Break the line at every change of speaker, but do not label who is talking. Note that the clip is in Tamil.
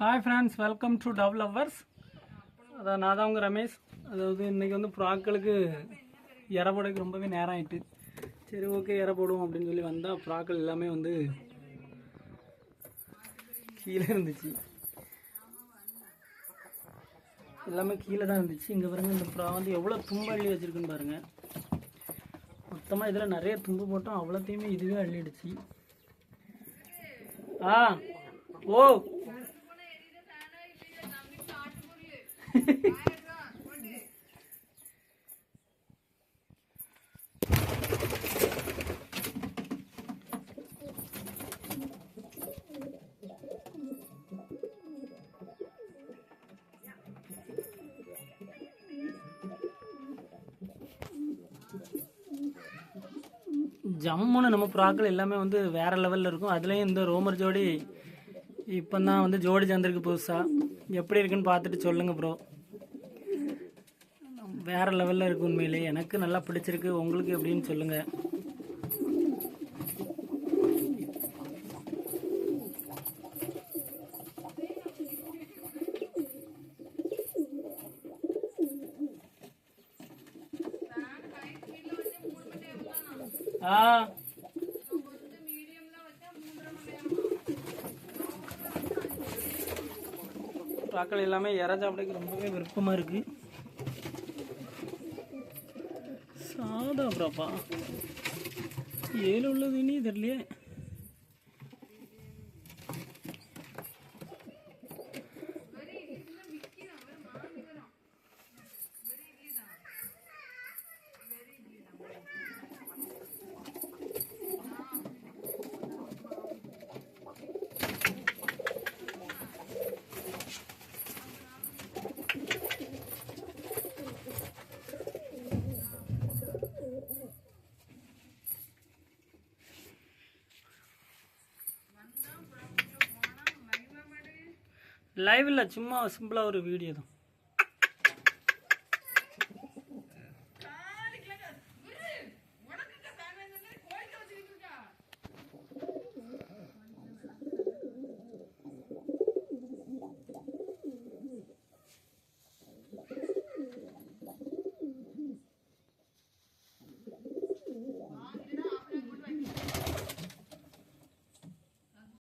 Hi friends welcome to dove lovers அதான் நான் தான் உங்கள் ரமேஷ். அதாவது இன்றைக்கி வந்து ப்ராக்களுக்கு இற போடக்கு ரொம்பவே நேரம் ஆயிட்டு. சரி ஓகே இற போடுவோம் அப்படின்னு சொல்லி வந்தால் ப்ராக்கள் எல்லாமே வந்து கீழே இருந்துச்சு. எல்லாமே கீழே தான் இருந்துச்சு. இங்கே பாருங்க இந்த ப்ரா வந்து எவ்வளோ தும்பு அள்ளி வச்சுருக்குன்னு பாருங்கள் மொத்தமாக இதில் நிறைய தும்பு போட்டோம். அவ்வளோத்தையுமே இதுவே அள்ளிடுச்சு. ஆ ஓ ஜம்முன்னு நம்ம புறாக்கள் எல்லாமே வந்து வேற லெவலில் இருக்கும். அதுலேயும் இந்த ரோமர் ஜோடி இப்போ தான் வந்து ஜோடி சந்திருக்கு புதுசாக எப்படி இருக்குன்னு பார்த்துட்டு சொல்லுங்கள் ப்ரோ வேற லெவலில் இருக்கு உண்மையிலே. எனக்கு நல்லா பிடிச்சிருக்கு. உங்களுக்கு எப்படின்னு சொல்லுங்கள் ஆ. ப்ராக்கள் எல்லாமே இற சாப்பிடக்கு ரொம்பவே விருப்பமாக இருக்குது சாதா ப்ராப்பா ஏழு உள்ளது இனி தெரியலையே. லைவில் சும்மா சிம்பிளாக ஒரு வீடியோ தான்.